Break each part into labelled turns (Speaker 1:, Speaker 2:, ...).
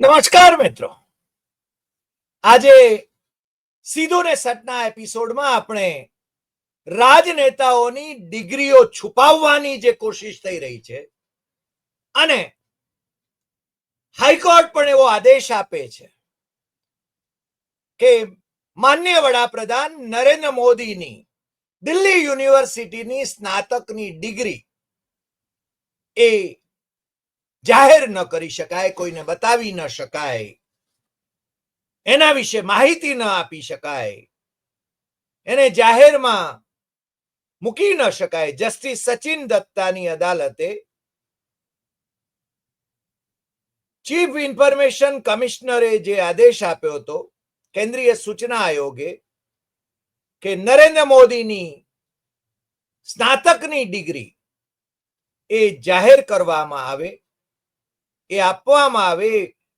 Speaker 1: નમસ્કાર મિત્રો. આજે સીધો ને સટના એપિસોડમાં આપણે રાજનેતાઓની ડિગ્રીઓ છુપાવવાની જે કોશિશ થઈ રહી છે અને હાઈકોર્ટ પણ એવો આદેશ આપે છે કે માન્ય વડાપ્રધાન નરેન્દ્ર મોદીની દિલ્હી યુનિવર્સિટીની સ્નાતકની ડિગ્રી એ જાહેર ન કરી શકાય, કોઈને બતાવી ન શકાય. એના વિશે માહિતી ન આપી શકાય. એને જાહેરમાં મૂકી ન શકાય. જસ્ટિસ સચિન દત્તાની અદાલતે ચીફ ઇન્ફોર્મેશન કમિશનરે જે આદેશ આપ્યો હતો, કેન્દ્રીય સૂચના આયોગે, કે નરેન્દ્ર મોદીની સ્નાતકની ડિગ્રી એ જાહેર કરવામાં આવે એ આપવામાં આવે,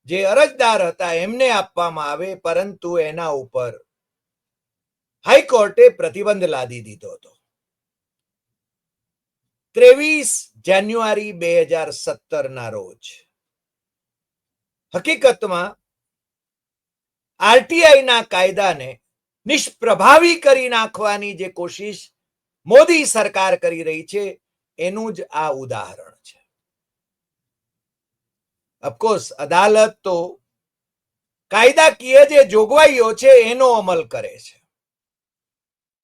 Speaker 1: જે અરજદાર હતા એમને આપવામાં આવે, પરંતુ એના ઉપર હાઈકોર્ટે પ્રતિબંધ લાદી દીધો હતો. ત્રેવીસ જાન્યુઆરી બે હજાર સત્તર ના રોજ હકીકતમાં આરટીઆઈ ના કાયદાને નિષ્પ્રભાવી કરી નાખવાની જે કોશિશ મોદી સરકાર કરી રહી છે, એનું જ આ ઉદાહરણ. ઓફકોર્સ અદાલત તો કાયદાકીય જે જોગવાઈઓ છે, એનો અમલ કરે છે.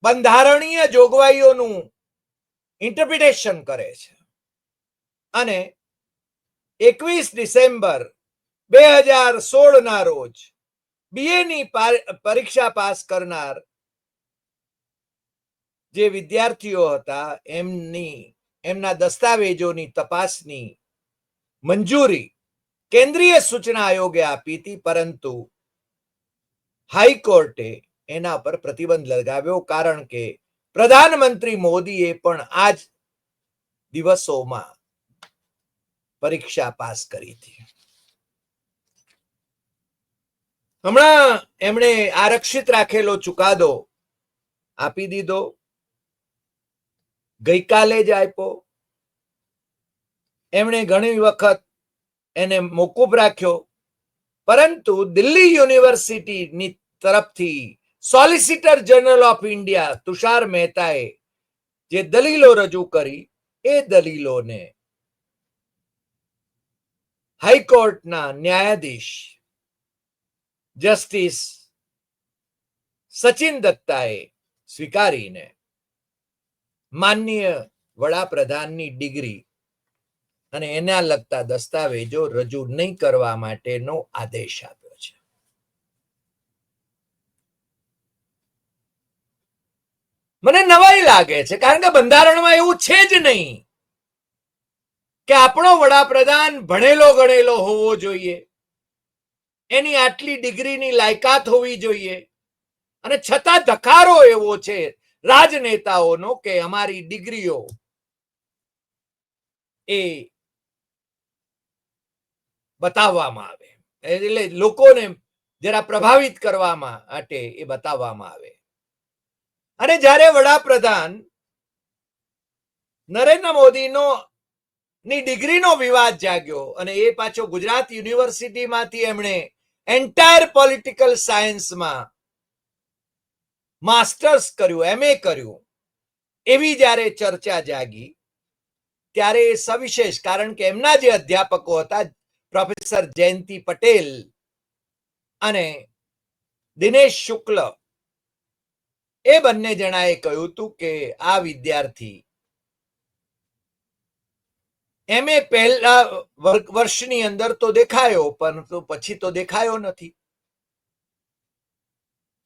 Speaker 1: બંધારણીય જોગવાઈઓનું ઇન્ટરપ્રિટેશન કરે છે. અને એકવીસ ડિસેમ્બર બે હજાર સોળ ના રોજ બીએ ની પરીક્ષા પાસ કરનાર જે વિદ્યાર્થીઓ હતા, એમની, એમના દસ્તાવેજોની તપાસની મંજૂરી કેન્દ્રીય સૂચના આયોગે આપી હતી, પરંતુ હાઈકોર્ટે એના પર પ્રતિબંધ લગાવ્યો, કારણ કે પ્રધાનમંત્રી મોદીએ પણ આ દિવસોમાં પરીક્ષા પાસ કરી હતી. હમણાં એમણે આરક્ષિત રાખેલો ચુકાદો આપી દીધો, ગઈકાલે જ આપ્યો. એમણે ઘણી વખત એને મોકૂફ રાખ્યો. પરંતુ દિલ્હી યુનિવર્સિટીની તરફથી solicitor general of India Tushar મહેતાએ જે દલીલો રજૂ કરી, એ દલીલોને હાઈકોર્ટના ન્યાયાધીશ જસ્ટિસ સચિન દત્તાએ સ્વીકારીને માનનીય વડાપ્રધાનની ડિગ્રી અને એના લગતા દસ્તાવેજો રજૂ નહીં કરવા માટેનો આદેશ આપ્યો છે. મને નવાઈ લાગે છે, કારણ કે બંધારણમાં એવું છે જ નહીં કે આપણો વડાપ્રધાન ભણેલો ગણેલો હોવો જોઈએ, એની આટલી ડિગ્રીની લાયકાત હોવી જોઈએ, અને છતાં ધકારો એવો છે રાજનેતાઓનો કે અમારી ડિગ્રીઓ એ બતાવવામાં આવે. એટલે લોકોને જરા પ્રભાવિત કરવામાં માટે એ બતાવવામાં આવે. અને જ્યારે વડાપ્રધાન નરેન્દ્ર મોદીનો ની ડિગ્રીનો વિવાદ જાગ્યો અને એ પાછો ગુજરાત યુનિવર્સિટીમાંથી એમણે એન્ટાયર પોલિટિકલ સાયન્સમાં માસ્ટર્સ કર્યું એમએ કર્યું, એવી જ્યારે ચર્ચા જાગી, ત્યારે એ સવિશેષ, કારણ કે એમના જે અધ્યાપકો હતા પ્રોફેસર જયંતિ પટેલ અને દિનેશ શુક્લ. એ બંને જણાએ કહ્યું હતું કે આ વિદ્યાર્થી એમએ પહેલા વર્ષની અંદર તો દેખાયો પરંતુ પછી તો દેખાયો નથી.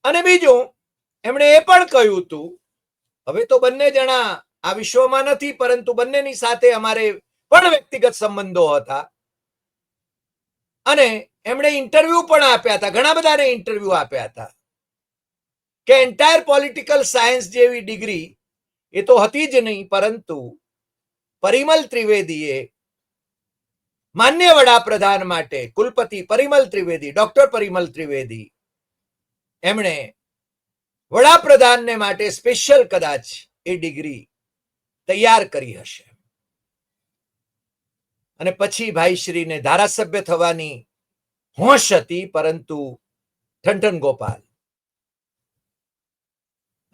Speaker 1: અને બીજું, એમણે એ પણ કહ્યું હતું, હવે તો બંને જણા આ વિશ્વમાં નથી, પરંતુ બંનેની સાથે અમારે પણ વ્યક્તિગત સંબંધો હતા. અને એમણે ઇન્ટરવ્યુ પણ આપ્યા હતા. ઘણા બધાને ઇન્ટરવ્યુ આપ્યા હતા. કે એન્ટાયર પોલિટિકલ સાયન્સ જેવી ડિગ્રી એ તો હતી જ નહીં, પરંતુ પરિમલ ત્રિવેદીએ માન્ય વડાપ્રધાન માટે કુલપતિ પરિમલ ત્રિવેદી ડોક્ટર પરિમલ ત્રિવેદી, એમણે વડાપ્રધાનને માટે સ્પેશિયલ કદાચ એ ડિગ્રી તૈયાર કરી હશે. અને પછી ભાઈશ્રીને ધારાસભ્ય થવાની હોશ હતી, પરંતુ ઠંઠન ગોપાલ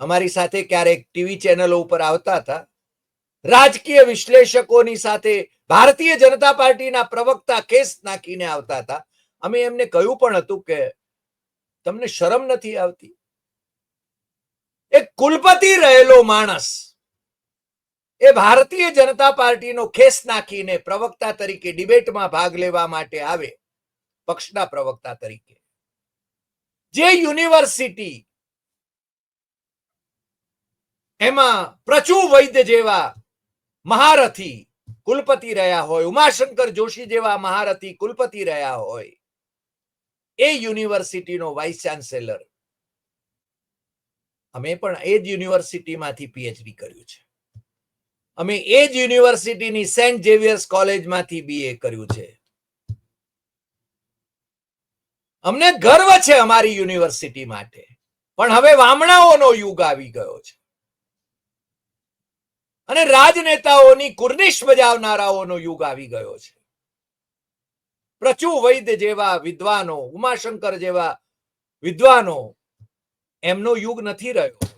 Speaker 1: અમારી સાથે ક્યારેક ટીવી ચેનલો ઉપર આવતા હતા. રાજકીય વિશ્લેષકોની સાથે ભારતીય જનતા પાર્ટીના પ્રવક્તા કેસ નાખીને આવતા હતા. અમે એમને કહ્યું પણ હતું કે તમને શરમ નથી આવતી? એક કુલપતિ રહેલો માણસ એ ભારતીય જનતા પાર્ટીનો ખેસ નાખીને પ્રવક્તા તરીકે ડિબેટમાં ભાગ લેવા માટે આવે, પક્ષના પ્રવક્તા તરીકે. જે યુનિવર્સિટી એમાં પ્રચુ વૈદ્ય જેવા મહારથી કુલપતિ રહ્યા હોય, ઉમાશંકર જોશી જેવા મહારથી કુલપતિ રહ્યા હોય, એ યુનિવર્સિટીનો વાઇસ ચાન્સેલર. અમે પણ એ જ યુનિવર્સિટીમાંથી પીએચડી કર્યું છે. અમે એ જ યુનિવર્સિટીની સેન્ટ ઝેવિયર્સ કોલેજમાંથી બીએ કર્યું છે. અમને ગર્વ છે અમારી યુનિવર્સિટી માટે, પણ હવે વામણાઓનો યુગ આવી ગયો છે. અને રાજનેતાઓની કુર્નિશ બજાવનારાઓનો યુગ આવી ગયો છે. પ્રચુ વૈદ્ય જેવા વિદ્વાનો, ઉમાશંકર જેવા વિદ્વાનો, એમનો યુગ નથી રહ્યો.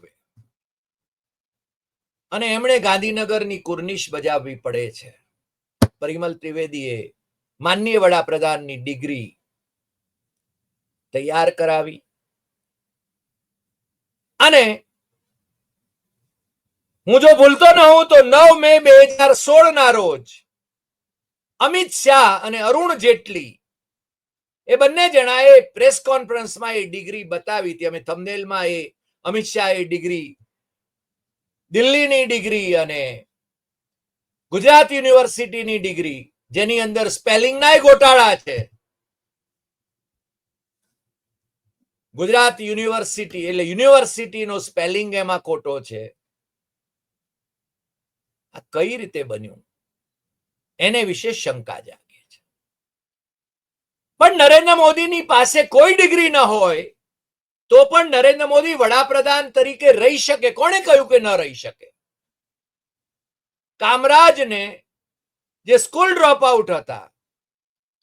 Speaker 1: અને એમણે ગાંધીનગરની કુર્નિશ બજાવવી પડે છે. પરિમલ ત્રિવેદીએ માનનીય વડાપ્રધાનની ડિગ્રી તૈયાર કરાવી અને હું જો ભૂલતો ન હું તો નવ મે બે હજાર સોળ ના રોજ અમિત શાહ અને અરુણ જેટલી એ બંને જણાએ પ્રેસ કોન્ફરન્સમાં એ ડિગ્રી બતાવી હતી. અમે થમનેલમાં એ અમિત શાહ એ ડિગ્રી દિલ્હીની ડિગ્રી અને ગુજરાત યુનિવર્સિટીની ડિગ્રી, જેની અંદર સ્પેલિંગના ગોટાળા છે. ગુજરાત યુનિવર્સિટી એટલે યુનિવર્સિટીનો સ્પેલિંગ એમાં ખોટો છે. આ કઈ રીતે બન્યું? એને વિશે શંકા જાગે છે. પણ નરેન્દ્ર મોદીની પાસે કોઈ ડિગ્રી ન હોય તો પણ નરેન્દ્ર મોદી વડાપ્રધાન તરીકે રહી શકે. કોણે કહ્યું કે ન રહી શકે? કામરાજને જે સ્કૂલ ડ્રોપ આઉટ હતા,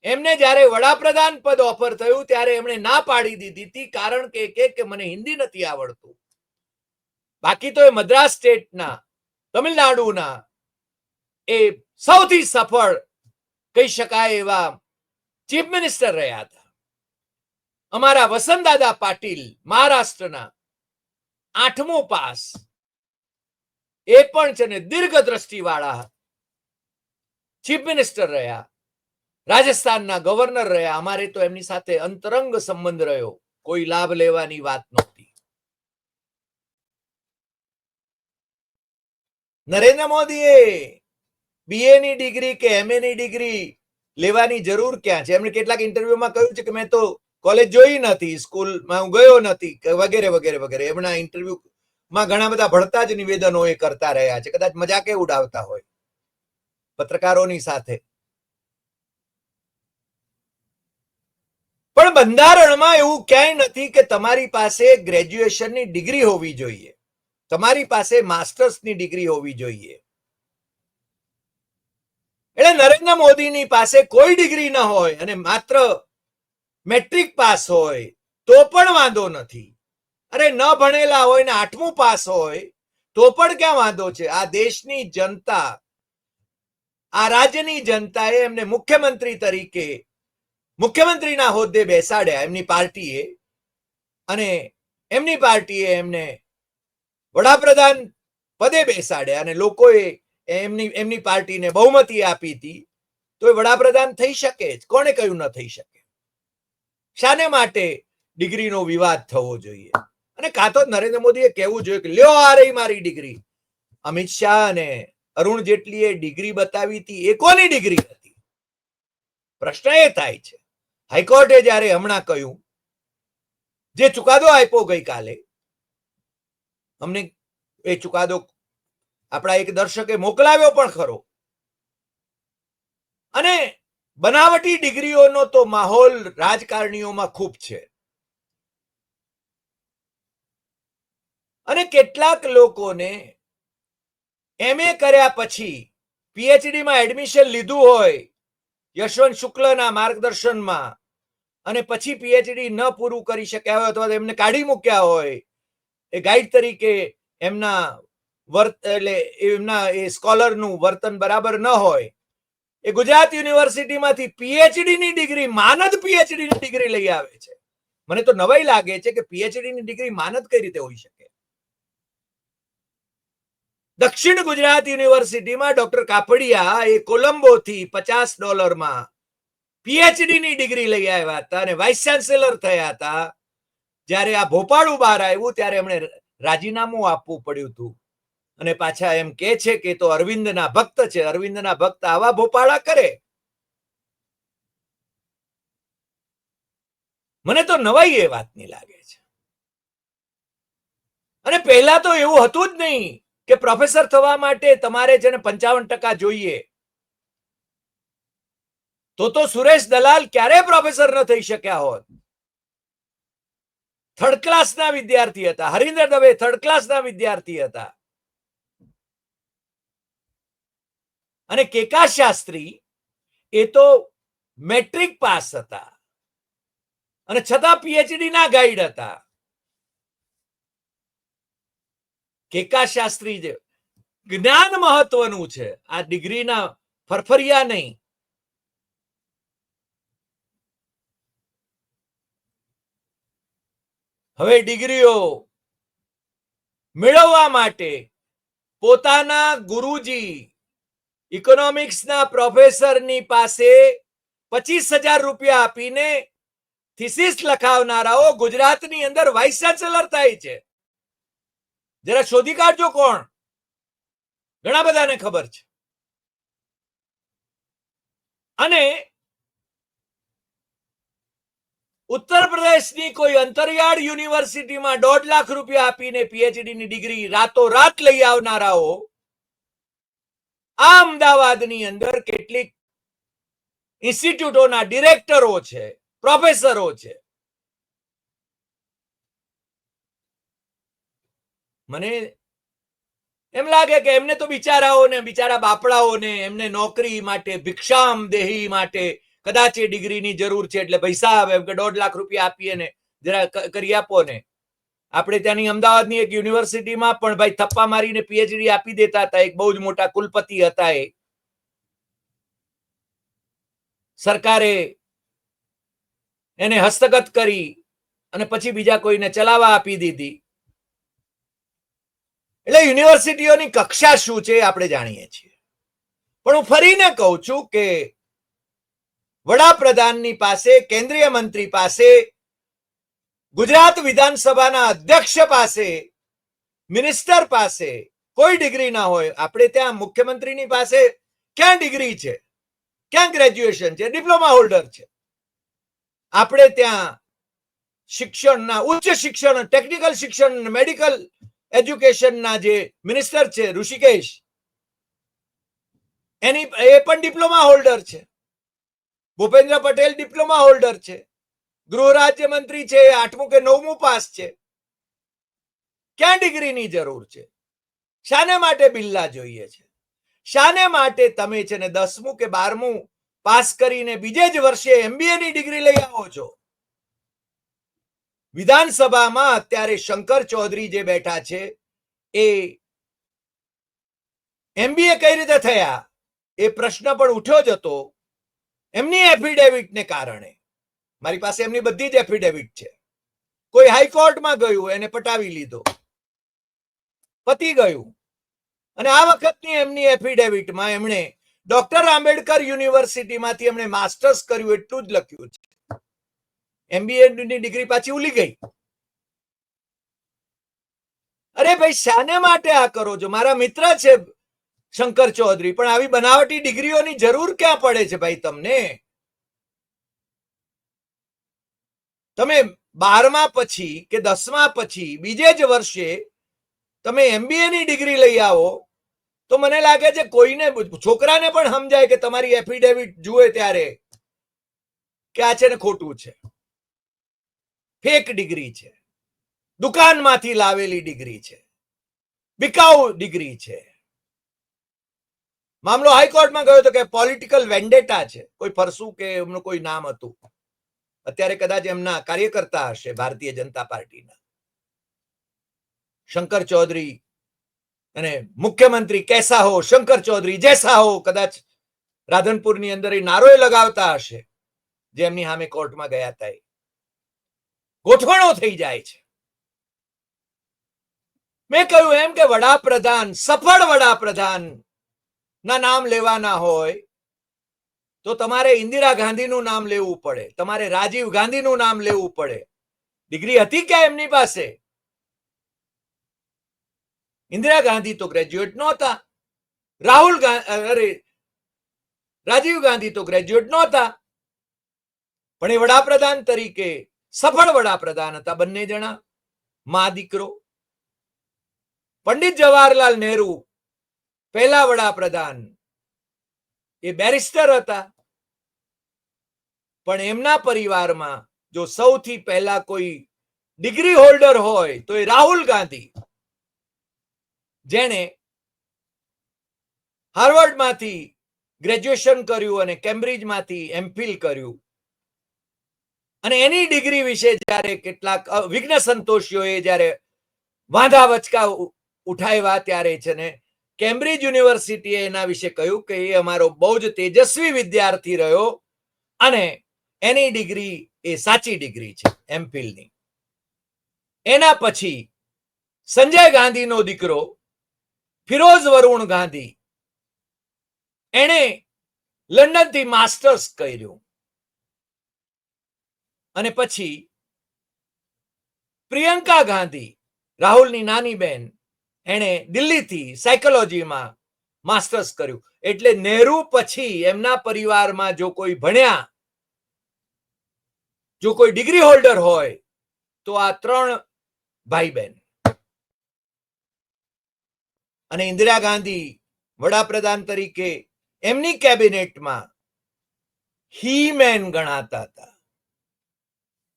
Speaker 1: એમને જ્યારે વડાપ્રધાન પદ ઓફર થયું, ત્યારે એમણે ના પાડી દીધી હતી, કારણ કે કે મને હિન્દી નથી આવડતું. બાકી તો એ મદ્રાસ સ્ટેટના, તમિલનાડુના, એ સૌથી સફળ, કહી શકાય, એવા ચીફ મિનિસ્ટર રહ્યા હતા. અમારા વસંતદાદા પાટીલ મહારાષ્ટ્રના આઠમો પાસ. એ પણ છે ને દીર્ઘ દ્રષ્ટિવાળા ચીફ મિનિસ્ટર રહ્યા. રાજસ્થાનના ગવર્નર રહ્યા. અમારે તો એમની સાથે અંતરંગ સંબંધ રહ્યો. કોઈ લાભ લેવાની વાત નહોતી. નરેન્દ્ર મોદીએ બીએ ની ડિગ્રી કે એમએ ની ડિગ્રી લેવાની જરૂર ક્યાં છે? એમણે કેટલાક ઇન્ટરવ્યુમાં કહ્યું છે કે મેં તો કોલેજ જોઈ નથી, સ્કૂલમાં હું ગયો નથી વગેરે વગેરે વગેરે. એમના ઇન્ટરવ્યુ માં ઘણા બધા ભળતા જ નિવેદનો એ કરતા રહ્યા છે. કદાચ મજાકે ઉડાવતા હોય પત્રકારોની સાથે. પણ બંધારણમાં એવું ક્યાંય નથી કે તમારી પાસે ગ્રેજ્યુએશનની ડિગ્રી હોવી જોઈએ. તમારી પાસે માસ્ટર્સની ડિગ્રી હોવી જોઈએ. એટલે નરેન્દ્ર મોદીની પાસે કોઈ ડિગ્રી ન હોય અને માત્ર મેટ્રિક પાસ હોય તો પણ વાંધો નથી. અરે ન ભણેલા હોય ને આઠમું પાસ હોય તો પણ ક્યાં વાંધો છે? આ દેશની જનતા, આ રાજ્યની જનતાએ એમને મુખ્યમંત્રી તરીકે, મુખ્યમંત્રીના હોદ્દે બેસાડ્યા એમની પાર્ટીએ. અને એમની પાર્ટીએ એમને વડાપ્રધાન પદે બેસાડ્યા અને લોકોએ એમની એમની પાર્ટીને બહુમતી આપી હતી. તો એ વડાપ્રધાન થઈ શકે જ. કોણે કહ્યું ન થઈ શકે? શાને માટે ડિગ્રીનો વિવાદ થવો જોઈએ? અને કાં તો નરેન્દ્ર મોદીએ કહેવું જોઈએ કે, લ્યો આ રહી મારી ડિગ્રી. અમિત શાહ અને અરુણ જેટલીએ ડિગ્રી બતાવી હતી, એ કોની ડિગ્રી હતી? પ્રશ્ન એ થાય છે. હાઈકોર્ટે જ્યારે હમણાં કહ્યું, જે ચુકાદો આપ્યો ગઈકાલે, અમને એ ચુકાદો આપણા એક દર્શકે મોકલાવ્યો પણ ખરો. અને બનાવટી ડિગ્રીઓનો તો માહોલ રાજકારણીઓમાં ખૂબ છે. અને કેટલાક લોકોને એમએ કર્યા પછી પીએચડીમાં એડમિશન લીધું હોય, યશવંત શુક્લના માર્ગદર્શનમાં, અને પછી પીએચડી ન પૂરું કરી શક્યા હોય અથવા એમને કાઢી મૂક્યા હોય, એ ગાઈડ તરીકે એમના વર્ત, એટલે એમના એ સ્કોલરનું વર્તન બરાબર ન હોય એ ગુજરાત યુનિવર્સિટીમાંથી પીએચડી ની ડિગ્રી, માનદ પીએચડી ની ડિગ્રી લઈ આવે છે. મને તો નવાઈ લાગે છે કે પીએચડી ની ડિગ્રી માનદ કઈ રીતે હોઈ શકે. દક્ષિણ ગુજરાત યુનિવર્સિટીમાં ડોક્ટર કાપડિયા એ કોલંબોથી પચાસ ડોલરમાં પીએચડી ની ડિગ્રી લઈ આવ્યા હતા અને વાઇસ ચાન્સેલર થયા હતા. જ્યારે આ ભોપાળું બહાર આવ્યું, ત્યારે એમણે રાજીનામું આપવું પડ્યું હતું. અને પાછા એમ કે છે કે તો અરવિંદના ભક્ત છે. અરવિંદના ભક્ત આવા ભોપાળા કરે. મને તો નવાઈ એ વાતની લાગે છે. અને પહેલા તો એવું હતું જ નહીં કે પ્રોફેસર થવા માટે તમારે છે ને પંચાવન ટકા જોઈએ. તો તો સુરેશ દલાલ ક્યારે પ્રોફેસર ન થઈ શક્યા હોત? થર્ડ ક્લાસના વિદ્યાર્થી હતા. હરિન્દર દવે થર્ડ ક્લાસના વિદ્યાર્થી હતા. અને કેકા શાસ્ત્રી એ તો મેટ્રિક પાસ હતા. અને છતાં પીએચડી ના ગાઈડ હતા. કેકા શાસ્ત્રી જે જ્ઞાન મહત્વનું છે. આ ડિગ્રીના ફરફરિયા નહીં. હવે ડિગ્રીઓ મેળવવા માટે પોતાના ગુરુજી ઇકોનોમિક્સના પ્રોફેસરની પાસે પચીસ હજાર રૂપિયા આપીને થીસીસ લખાવનારાઓ ગુજરાતની અંદર વાઇસ ચાન્સેલર થાય છે. જરા શોધી કાઢજો કોણ? ઘણા બધાને ખબર છે. અને ઉત્તર પ્રદેશની કોઈ અંતરિયાળ યુનિવર્સિટીમાં દોઢ લાખ રૂપિયા આપીને પીએચડી ની ડિગ્રી રાતોરાત લઈ આવનારાઓ આ અમદાવાદની અંદર કેટલીક ઇન્સ્ટિટ્યૂટોના ડિરેક્ટરો છે, પ્રોફેસરો છે. મને એમ લાગે કે એમને તો બિચારાઓને, બિચારા બાપડાઓને, એમને નોકરી માટે ભિક્ષામ દેહી માટે કદાચ એ ડિગ્રીની જરૂર છે, એટલે પૈસા આવે, એમ કે દોઢ લાખ રૂપિયા આપીએ ને, જરા કરી આપો ને. આપણે ત્યાંની અમદાવાદની એક યુનિવર્સિટીમાં પણ ભાઈ થપ્પા મારીને પીએચડી આપી દેતા હતા. એક બહુ જ મોટા કુલપતિ હતા એ. સરકારે એને હસ્તગત કરી અને પછી બીજા કોઈને ચલાવવા આપી દીધી. એટલે યુનિવર્સિટીઓની કક્ષા શું છે આપણે જાણીએ છીએ. પણ હું ફરીને કહું છું કે વડાપ્રધાનની પાસે, કેન્દ્રીય મંત્રી પાસે ગુજરાત વિધાનસભાના અધ્યક્ષ પાસે, મિનિસ્ટર પાસે, કોઈ ડિગ્રી ના હોય, આપણે ત્યાં મુખ્યમંત્રીની પાસે ક્યાં ડિગ્રી છે? ક્યાં ગ્રેજ્યુએશન છે? ડિપ્લોમા હોલ્ડર છે. આપણે ત્યાં શિક્ષણના, ઉચ્ચ શિક્ષણ, ટેકનિકલ શિક્ષણ, મેડિકલ એજ્યુકેશનના જે મિનિસ્ટર છે, ઋષિકેશ, એની, એ પણ ડિપ્લોમા હોલ્ડર છે. ભૂપેન્દ્ર પટેલ ડિપ્લોમા હોલ્ડર છે. ગૃહ રાજ્યમંત્રી છે આઠમું કે નવમું પાસ છે. ક્યાં ડિગ્રીની જરૂર છે? શાને માટે બિલ્લા જોઈએ છે. શાને માટે તમે છે ને દસમું કે બારમું પાસ કરીને બીજે જ વર્ષે એમબીએ ની ડિગ્રી લઈ આવો છો. વિધાનસભામાં અત્યારે શંકર ચૌધરી જે બેઠા છે, એ એમબીએ કઈ રીતે થયા? એ પ્રશ્ન પણ ઉઠ્યો જ હતો. એમની એફિડેવિટને કારણે. મારી પાસે એમની બધી જ એફિડેવિટ છે. કોઈ હાઈકોર્ટમાં ગયું, એને પટાવી લીધો. પતી ગયું. અને આ વખતની એમની એફિડેવિટમાં એમણે ડોક્ટર આંબેડકર યુનિવર્સિટીમાંથી એમણે માસ્ટર્સ કર્યું એટલું જ લખ્યું છે. એમબીએ ની ડિગ્રી પાછી ઉલી ગઈ. અરે ભાઈ, શાને માટે આ કરો છો? મારા મિત્ર છે શંકર ચૌધરી, પણ આવી બનાવટી ડિગ્રીઓની જરૂર ક્યાં પડે છે ભાઈ તમને? તમે બારમા પછી કે દસમા પછી બીજે જ વર્ષે તમે એમબીએ ની ડિગ્રી લઈ આવો, તો મને લાગે છે કોઈને છોકરાને પણ સમજાય કે તમારી એફિડેવિટ જુએ ત્યારે કે આ છે ને ખોટું છે. ફેક ડિગ્રી છે. દુકાનમાંથી લાવેલી ડિગ્રી છે. બિકાઉ ડિગ્રી છે. મામલો હાઈકોર્ટમાં ગયો તો કે પોલિટિકલ વેન્ડેટા છે. કોઈ ફરસું કે એમનું કોઈ નામ હતું. અત્યારે કદાચ એમના કાર્યકર્તા હશે ભારતીય જનતા પાર્ટીના શંકર ચૌધરી અને મુખ્યમંત્રી કેસા હો શંકર ચૌધરી જેસા હો કદાચ રાધનપુરની અંદર એ નારોય લગાવતા હશે, જે એમની સામે કોર્ટમાં ગયા હતા એ. ગોઠવણો થઈ જાય છે મેં કહ્યું એમ કે વડાપ્રધાન, સફળ વડાપ્રધાન ના નામ લેવાના હોય તો તમારે ઇન્દિરા ગાંધીનું નામ લેવું પડે. તમારે રાજીવ ગાંધીનું નામ લેવું પડે. ડિગ્રી હતી ક્યાં એમની પાસે? ઇન્દિરા ગાંધી તો ગ્રેજ્યુએટ નહોતા. રાહુલ અરે, રાજીવ ગાંધી તો ગ્રેજ્યુએટ નહોતા. પણ એ વડાપ્રધાન તરીકે સફળ વડાપ્રધાન હતા બંને જણા. મા દીકરો. પંડિત જવાહરલાલ નહેરુ, પહેલા વડાપ્રધાન. એ બેરિસ્ટર હતા. પણ એમના પરિવારમાં જો સૌથી પહેલા કોઈ ડિગ્રી હોલ્ડર હોય તો એ રાહુલ ગાંધી. જેણે હાર્વર્ડમાંથી ગ્રેજ્યુએશન કર્યું અને કેમ્બ્રિજમાંથી એમફિલ કર્યું. અને એની ડિગ્રી વિશે જ્યારે કેટલાક વિઘ્ન સંતોષીઓએ જ્યારે વાંધા વચકા ઉઠાવ્યા ત્યારે છે ને કેમ્બ્રિજ યુનિવર્સિટીએ એના વિશે કહ્યું કે એ અમારો બહુ જ તેજસ્વી વિદ્યાર્થી રહ્યો અને એની ડિગ્રી એ સાચી ડિગ્રી છે એમફિલની એના પછી સંજય ગાંધીનો દીકરો ફિરોઝ વરુણ ગાંધી એણે લંડનથી માસ્ટર્સ કર્યું. અને પછી પ્રિયંકા ગાંધી, રાહુલની નાની બેન, એણે દિલ્હીથી સાયકોલોજીમાં માસ્ટર્સ કર્યું. એટલે નહેરુ પછી એમના પરિવારમાં જો કોઈ ભણ્યા જો કોઈ ડિગ્રી હોલ્ડર હોય, તો આ ત્રણ ભાઈ બહેન અને ઇન્દિરા ગાંધી વડાપ્રધાન તરીકે એમની કેબિનેટમાં હી ગણાતા હતા.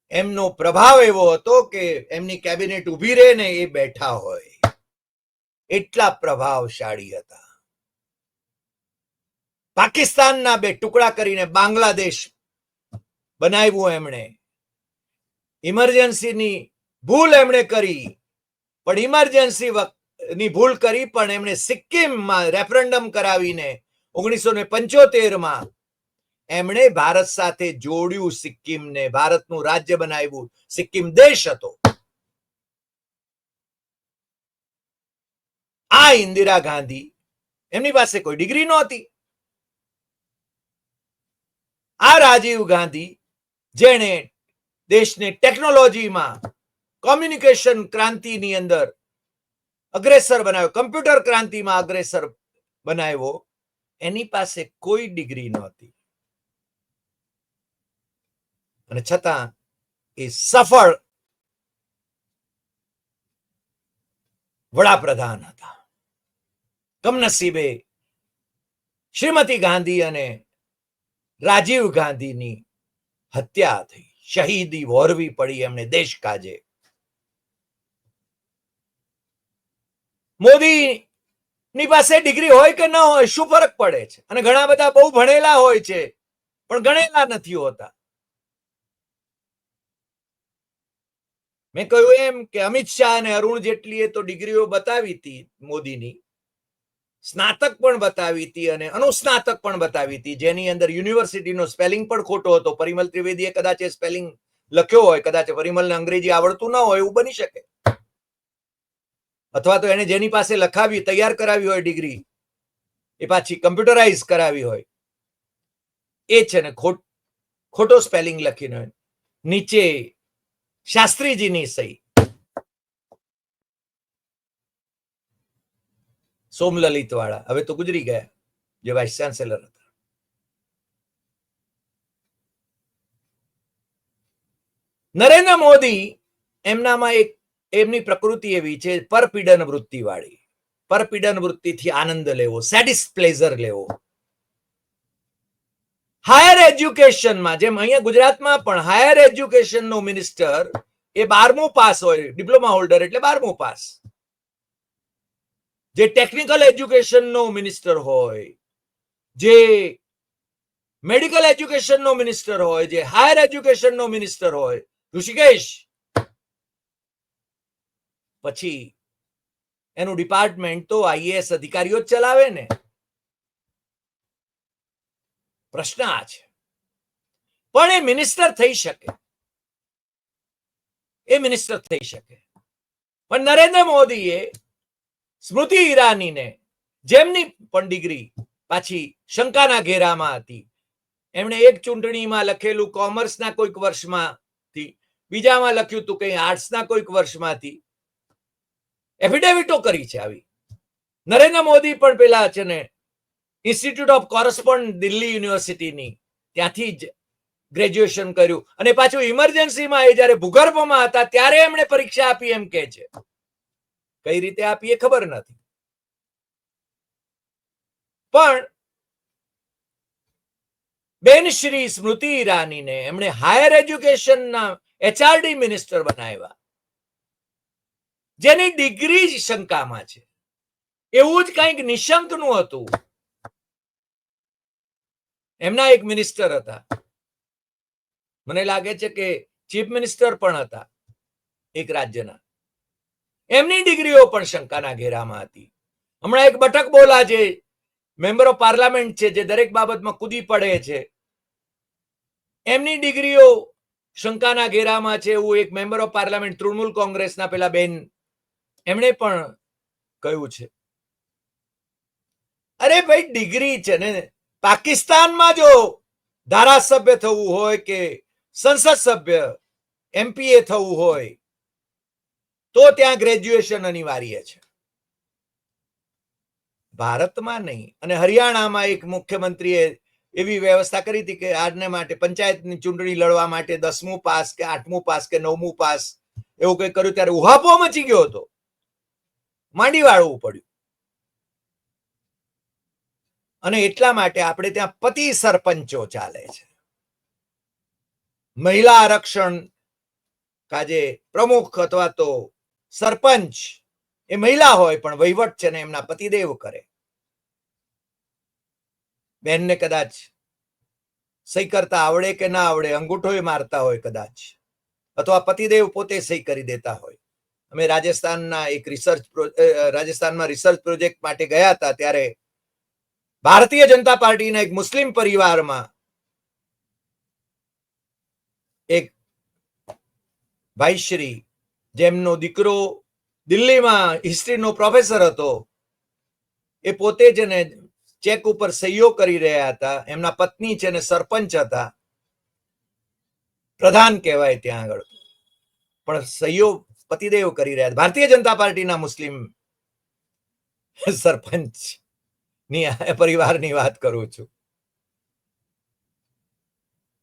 Speaker 1: એમનો પ્રભાવ એવો હતો કે એમની કેબિનેટ ઊભી રહે ને એ બેઠા હોય. એટલા પ્રભાવશાળી હતા. પાકિસ્તાનના બે ટુકડા કરીને બાંગ્લાદેશ બનાવ્યું એમણે. ઇમરજન્સીની ભૂલ એમણે કરી. પણ ઇમરજન્સી ની ભૂલ કરી, પણ એમણે સિક્કિમમાં રેફરન્ડમ કરાવીને ઓગણીસો ને પંચોતેરમાં એમણે ભારત સાથે જોડ્યું સિક્કિમને. ભારતનું રાજ્ય બનાવ્યું. સિક્કિમ દેશ હતો. આ ઇન્દિરા ગાંધી એમની પાસે કોઈ ડિગ્રી નહોતી. આ રાજીવ ગાંધી જેણે દેશને ટેકનોલોજીમાં કોમ્યુનિકેશન ક્રાંતિની અંદર અગ્રેસર બનાવ્યો. કમ્પ્યુટર ક્રાંતિમાં અગ્રેસર બનાવ્યો. એની પાસે કોઈ ડિગ્રી નહોતી. અને છતાં એ સફળ વડાપ્રધાન હતા. કમનસીબે શ્રીમતી ગાંધી અને રાજીવ ગાંધીની હત્યા થઈ. શહીદી વોરવી પડી એમને દેશ કાજે. મોદી ની પાસે ડિગ્રી હોય કે ન હોય શું ફરક પડે છે? અને ઘણા બધા બહુ ભણેલા હોય છે, પણ ગણેલા નથી હોતા. મેં કહ્યું એમ કે અમિત શાહ અને અરુણ જેટલીએ તો ડિગ્રીઓ બતાવી હતી મોદીની. સ્નાતક પણ બતાવી હતી અને અનુસ્નાતક પણ બતાવી હતી. જેની અંદર યુનિવર્સિટીનો સ્પેલિંગ પણ ખોટો હતો. પરિમલ ત્રિવેદીએ કદાચ એ સ્પેલિંગ લખ્યો હોય, કદાચ પરિમલને અંગ્રેજી આવડતું ના હોય, એવું બની શકે. અથવા તો એને જેની પાસે લખાવી, તૈયાર કરાવી હોય ડિગ્રી, એ પાછી કમ્પ્યુટરાઇઝ કરાવી હોય. એ છે ને ખોટ, ખોટો સ્પેલિંગ લખીને નીચે શાસ્ત્રીજીની સહી. સોમલલિત વાળા હવે તો ગુજરી ગયા, જે વાઇસ ચાન્સેલર હતા. નરેન્દ્ર મોદી એમનામાં એક, એમની પ્રકૃતિ એવી છે, પરપીડન વૃત્તિ વાળી પરપીડન વૃત્તિથી આનંદ લેવો સેડિસ પ્લેઝર લેવો. હાયર એજ્યુકેશનમાં જેમ અહીંયા ગુજરાતમાં પણ હાયર એજ્યુકેશનનો મિનિસ્ટર એ બારમું પાસ હોય ડિપ્લોમા હોલ્ડર એટલે બારમું પાસ. જે ટેકનિકલ એજ્યુકેશનનો મિનિસ્ટર હોય, જે મેડિકલ એજ્યુકેશનનો મિનિસ્ટર હોય, જે હાયર એજ્યુકેશનનો મિનિસ્ટર હોય, ઋષિકેશ. પછી એનું ડિપાર્ટમેન્ટ તો આઈએએસ અધિકારીઓ જ ચલાવે ને. પ્રશ્ન આ છે. પણ એ મિનિસ્ટર થઈ શકે. એ મિનિસ્ટર થઈ શકે. પણ નરેન્દ્ર મોદીએ સ્મૃતિ ઈરાનીને, જેમની પણ ડિગ્રી પાછી શંકાના ઘેરામાં હતી. એમણે એક ચૂંટણીમાં લખેલું કોમર્સના કોઈક વર્ષમાંથી, બીજામાં લખ્યું હતું કઈ આર્ટ્સના કોઈક વર્ષમાંથી, એફિડેવિટો કરી છે આવી. નરેન્દ્ર મોદી પણ પેલા છે ને ઇન્સ્ટિટ્યૂટ ઓફ કોરસ્પોન્ડ દિલ્હી યુનિવર્સિટીની ત્યાંથી જ ગ્રેજ્યુએશન કર્યું. અને પાછું ઇમરજન્સીમાં એ જ્યારે ભૂગર્ભમાં હતા, ત્યારે એમણે પરીક્ષા આપી એમ કે છે. કઈ રીતે આપી ખબર નથી. પણ બેન સ્મૃતિ ઈરાનીને એમણે હાયર એજ્યુકેશનના એચઆરડી મિનિસ્ટર બનાવ્યા. જેની ડિગ્રી જ શંકામાં છે. એવું જ કંઈક નિશંકનું હતું. એમના એક મિનિસ્ટર હતા. મને લાગે છે કે ચીફ મિનિસ્ટર પણ હતા એક રાજ્યના. એમની ડિગ્રીઓ પણ શંકાના ઘેરામાં હતી. હમણાં એક બટક બોલા જે મેમ્બર ઓફ પાર્લામેન્ટ છે, જે દરેક બાબતમાં કૂદી પડે છે. એમની ડિગ્રીઓ શંકાના ઘેરામાં છે એવું એક મેમ્બર ઓફ પાર્લામેન્ટ તૃણમૂલ કોંગ્રેસના પેલા બેન એમણે પણ કહ્યું છે. અરે ભાઈ, ડિગ્રી છે ને, પાકિસ્તાનમાં જો ધારાસભ્ય થવું હોય કે સંસદ સભ્ય, એમપીએ થવું હોય તો ત્યાં ગ્રેજ્યુએશન અનિવાર્ય છે. ભારતમાં નહીં, અને હરિયાણામાં એક મુખ્યમંત્રીએ એવી વ્યવસ્થા કરી હતી કે આજને માટે પંચાયતની ચૂંટણી લડવા માટે દસમું પાસ કે આઠમું પાસ કે નવમું પાસ એવું કંઈ કર્યું ત્યારે ઉહાપો મચી ગયો હતો. માંડી વાળવું પડ્યું. અને એટલા માટે આપણે ત્યાં પતિ સરપંચો ચાલે છે. મહિલા આરક્ષણ કાજે પ્રમુખ અથવા તો સરપંચ એ મહિલા હોય પણ વહીવટ છે ને એમના પતિદેવ કરે. બહેનને કદાચ સહી કરતા આવડે કે ના આવડે અંગૂઠો મારતા હોય કદાચ. અથવા પતિદેવ પોતે સહી કરી દેતા હોય. અમે રાજસ્થાનના એક રિસર્ચ રાજસ્થાનમાં રિસર્ચ પ્રોજેક્ટ માટે ગયા હતા ત્યારે ભારતીય જનતા પાર્ટીના એક મુસ્લિમ પરિવારમાં એક ભાઈશ્રી જેમનો દીકરો દિલ્હીમાં હિસ્ટ્રીનો પ્રોફેસર હતો, એ પોતે જ એને ચેક ઉપર સહીઓ કરી રહ્યા હતા. એમના પત્ની છે ને સરપંચ હતા. પ્રધાન કહેવાય ત્યાં આગળ. પણ સહીઓ પતિદેવ કરી રહ્યા હતા ભારતીય જનતા પાર્ટીના મુસ્લિમ સરપંચની પરિવારની વાત કરું છું.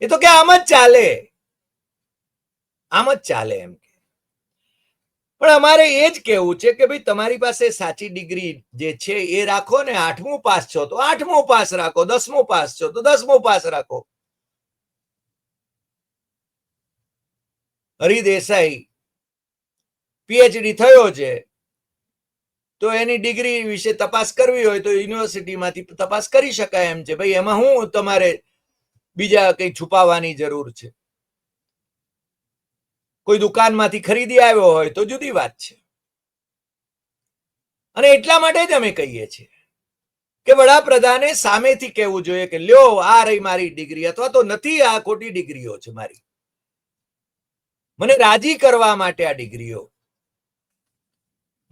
Speaker 1: એ તો કે આમ જ ચાલે. આમ જ ચાલે એમ. પણ અમારે એ જ કેવું છે કે ભાઈ, તમારી પાસે સાચી ડિગ્રી જે છે એ રાખો ને આઠમું પાસ છો તો આઠમું પાસ રાખો, દસમું પાસ છો તો દસમું પાસ રાખો. હરિદેસાઈ પીએચડી થયો છે, તો એની ડિગ્રી વિશે તપાસ કરવી હોય તો યુનિવર્સિટીમાંથી તપાસ કરી શકાય એમ છે. ભાઈ, એમાં હું તમારે બીજા કઈ છુપાવવાની જરૂર છે? કોઈ દુકાનમાંથી ખરીદી આવ્યો હોય તો જુદી વાત છે. અને એટલા માટે જ અમે કહીએ છીએ કે વડાપ્રધાને સામેથી કહેવું જોઈએ કે લ્યો આ રહી મારી ડિગ્રી અથવા તો નથી આ ખોટી ડિગ્રીઓ છે મારી. મને રાજી કરવા માટે આ ડિગ્રીઓ.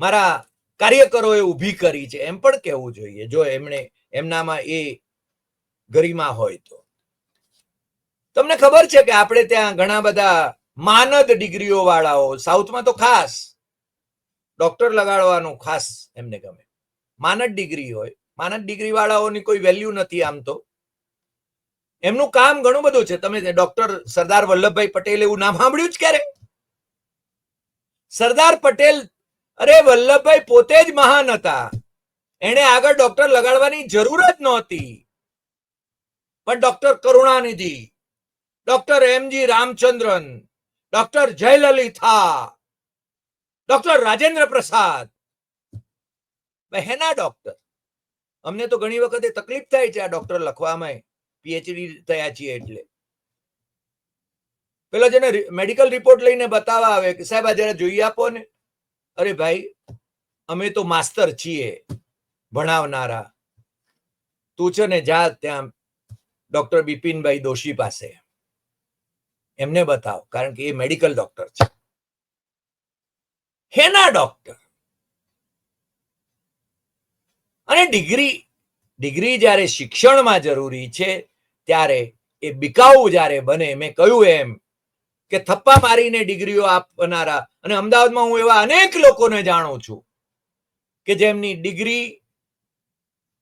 Speaker 1: મારા કાર્યકરોએ ઊભી કરી છે એમ પણ કહેવું જોઈએ જો એમણે એમનામાં એ ગરિમા હોય તો. તમને ખબર છે કે આપણે ત્યાં ઘણા બધા માનદ ડિગ્રીઓ વાળાઓ સાઉથમાં તો ખાસ. ડોક્ટર લગાડવાનું ખાસ એમને ગમે. માનદ ડિગ્રી હોય. માનદ ડિગ્રી વાળાઓની કોઈ વેલ્યુ નથી આમ તો. એમનું કામ ઘણું બધું છે. તમે ડોક્ટર સરદાર વલ્લભભાઈ પટેલ એવું નામ સાંભળ્યું જ ક્યારે? સરદાર પટેલ, અરે વલ્લભભાઈ પોતે જ મહાન હતા. એને આગળ ડોક્ટર લગાડવાની જરૂર જ નહોતી. પણ doctor Karunanidhi, doctor MG Ramachandran doctor Jayalalithaa, doctor Rajendra Prasad. હેના ડોક્ટર. અમને તો ઘણી વખતે તકલીફ થાય છે આ ડોક્ટર લખવામાં. પીએચડી થયા છીએ એટલે. પેલો જેને મેડિકલ રિપોર્ટ લઈને બતાવવા આવે કે, સાહેબ, આ જરા જોઈ આપો ને. અરે ભાઈ, અમે તો માસ્તર છીએ ભણાવનારા. તું છે ને જા ત્યાં ડોક્ટર બિપિનભાઈ દોશી પાસે. એમને બતાવો, કારણ કે એ મેડિકલ ડોક્ટર છે. હેના ડોક્ટર અને ડિગ્રી ડિગ્રી જ્યારે શિક્ષણમાં જરૂરી છે, ત્યારે એ બિકાઉ જ્યારે બને, મેં કહ્યું એમ કે થપ્પા મારીને ડિગ્રીઓ આપનારા, અને અમદાવાદમાં હું એવા અનેક લોકોને જાણું છું કે જેમની ડિગ્રી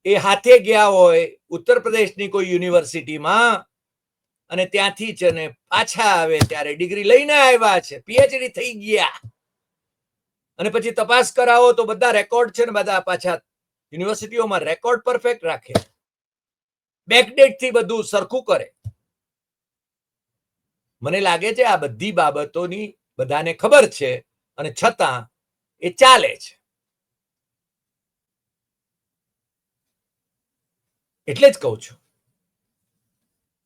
Speaker 1: એ હાથે ગયા હોય, ઉત્તર પ્રદેશની કોઈ યુનિવર્સિટીમાં અને ત્યાંથી જ ને પાછા આવે ત્યારે ડિગ્રી લઈને આવ્યા છે. પીએચડી થઈ ગયા. અને પછી તપાસ કરાવો તો બધા રેકોર્ડ છે ને બધા પાછા યુનિવર્સિટીઓમાં રેકોર્ડ પરફેક્ટ રાખે. બેકડેટથી બધું સરખું કરે. મને લાગે છે આ બધી બાબતોની બધાને ખબર છે અને છતાં એ ચાલે છે. એટલે જ કહું છું.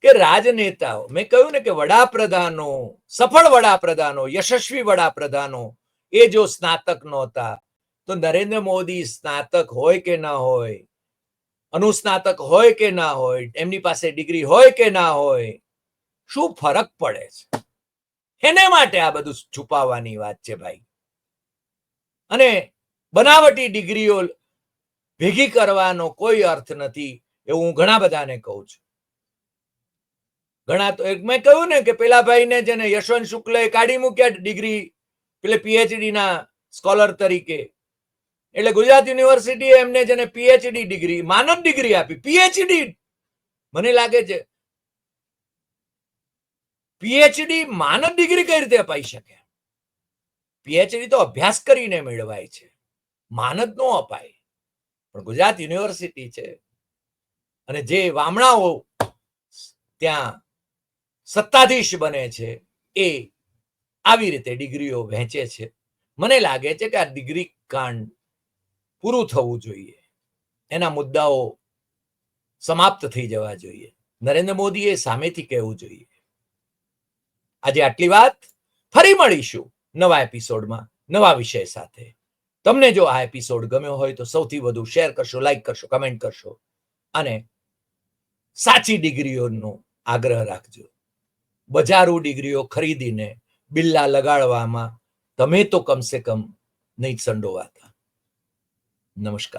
Speaker 1: કે રાજનેતાઓ, મેં કહ્યું ને કે વડાપ્રધાનો, સફળ વડાપ્રધાનો, યશસ્વી વડાપ્રધાનો, એ જો સ્નાતક નહોતા, તો નરેન્દ્ર મોદી સ્નાતક હોય કે ના હોય, અનુસ્નાતક હોય કે ના હોય, એમની પાસે ડિગ્રી હોય કે ના હોય, શું ફરક પડે છે? એને માટે આ બધું છુપાવવાની વાત છે ભાઈ. અને બનાવટી ડિગ્રીઓ ભેગી કરવાનો કોઈ અર્થ નથી એવું હું ઘણા બધાને કહું છું. ઘણા તો મેં કહ્યું ને કે પેલા ભાઈને જેને યશવંત શુક્લએ કાઢી મૂક્યા ડિગ્રી, પેલે પીએચડી ના સ્કોલર તરીકે. એટલે ગુજરાત યુનિવર્સિટીએ એમને જેને પીએચડી ડિગ્રી, માનદ ડિગ્રી આપી. પીએચડી મને લાગે છે, પીએચડી માનદ ડિગ્રી કઈ રીતે અપાઈ શકે? પીએચડી તો અભ્યાસ કરીને મેળવાય છે. માનદ નો અપાય. પણ ગુજરાત યુનિવર્સિટી છે. અને જે વામણાઓ ત્યાં સત્તાધીશ બને છે એ આવી રીતે ડિગ્રીઓ વહેંચે છે. મને લાગે છે કે આ ડિગ્રી કાંડ પૂરું થવું જોઈએ. એના મુદ્દાઓ સમાપ્ત થઈ જવા જોઈએ. નરેન્દ્ર મોદીએ સામેથી કહેવું જોઈએ. આજે આટલી વાત. ફરી મળીશું નવા એપિસોડમાં, નવા વિષય સાથે. તમને જો આ એપિસોડ ગમ્યો હોય તો સૌથી વધુ શેર કરશો, લાઈક કરશો, કમેન્ટ કરશો અને સાચી ડિગ્રીઓનો આગ્રહ રાખજો. બજારો ડિગ્રીઓ ખરીદીને બિલ્લા લગાડવામાં તમે તો કમસે કમ નહીં સંડોવાતા. નમસ્કાર.